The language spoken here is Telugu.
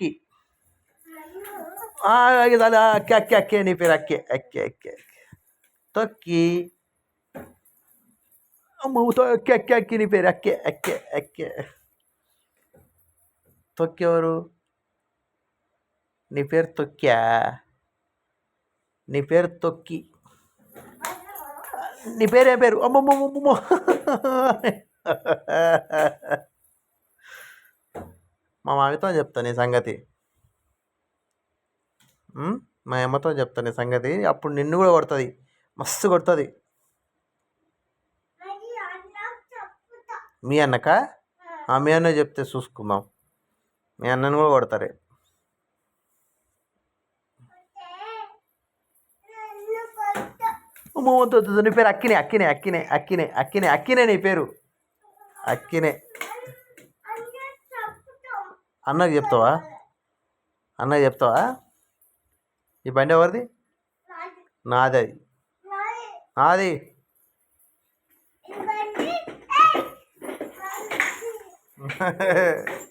తొక్కి ఆ, ఇది అలా అక్కే అక్కే అక్కే నీ పేరు అక్కే అక్కే అక్కే అక్కే. తొక్కి అమ్మ తో- అక్కే అక్కే అక్కే నీ పేరు అక్కే అక్కే అక్కే తొక్కి ఎవరు నీ పేరు తొక్కా నీ పేరు తొక్కి నీ పేరు ఏ పేరు అమ్మమ్మమ్మమ్మ మా వాడితో చెప్తాను ఈ సంగతి. మా అమ్మతో చెప్తాను ఈ సంగతి. అప్పుడు నిన్ను కూడా కొడుతుంది. మస్తు కొడుతుంది. మీ అన్నక? ఆ, మీ అన్న చెప్తే చూసుకుందాం. మీ అన్నను కూడా కొడతారు. అమ్మో, నీ పేరు అక్కినే అక్కినే అక్కినే అక్కినే అక్కినే అక్కినే నీ పేరు. అక్కినే. అన్నకి చెప్తావా? అన్నకి చెప్తావా? ఈ బండి ఎవరిది? నాది. అది నాది